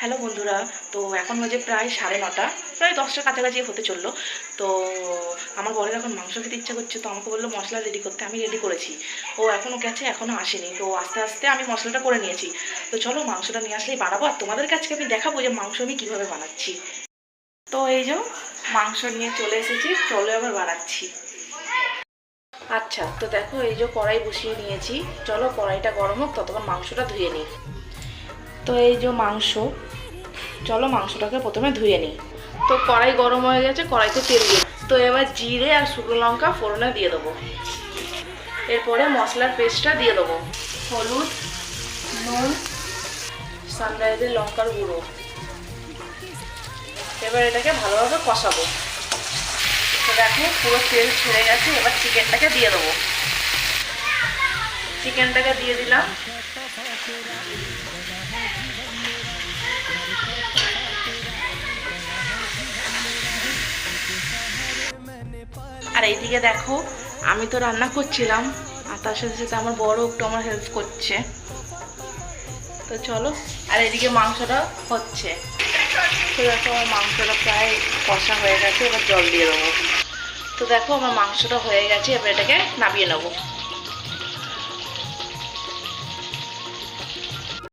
Hello বন্ধুরা, তো এখন বাজে প্রায় সাড়ে নটা, প্রায় দশটার কাছাকাছি হতে চলল। তো আমার বরের এখন মাংস খেতে ইচ্ছা করছে, তো আমাকে বলল মশলা রেডি করতে, আমি রেডি করেছি। ও এখনও গেছে এখনও আসেনি, তো আস্তে আস্তে আমি মশলাটা করে নিয়েছি। তো চলো মাংসটা নিয়ে আসলেই বানাবো, আর তোমাদের কাছে আমি দেখাবো যে মাংস আমি কীভাবে বানাচ্ছি। তো এই যে মাংস নিয়ে চলে এসেছি, চলো আবার বানাচ্ছি। আচ্ছা তো দেখো এই যে কড়াই বসিয়ে নিয়েছি, চলো কড়াইটা গরম হোক, ততক্ষণ মাংসটা ধুয়ে নিই। তো এই যে মাংস, চলো মাংসটাকে প্রথমে ধুয়ে নিই। তো কড়াই গরম হয়ে গেছে, কড়াইতে তেল দিয়ে তো এবার জিরে আর শুকনো লঙ্কা ফোড়নে দিয়ে দেবো। এরপরে মশলার পেস্টটা দিয়ে দেবো। হলুদ, নুন, সানরাইজের লঙ্কার গুঁড়ো। এবার এটাকে ভালোভাবে কষাবো। তো দেখো, পুরো তেল ছেড়ে গেছে, এবার চিকেনটাকে দিয়ে দেবো। চিকেনটাকে দিয়ে দিলাম। আর এইদিকে দেখো, আমি তো রান্না করছিলাম, আর তার সাথে সাথে আমার বড় একটু আমার হেল্প করছে। তো চলো, আর এদিকে মাংসটা হচ্ছে। তো দেখো, আমার মাংসটা প্রায় কষা হয়ে গেছে, এবার জল দিয়ে দেবো। তো দেখো, আমার মাংসটা হয়ে গেছে, এবার এটাকে নামিয়ে নেব।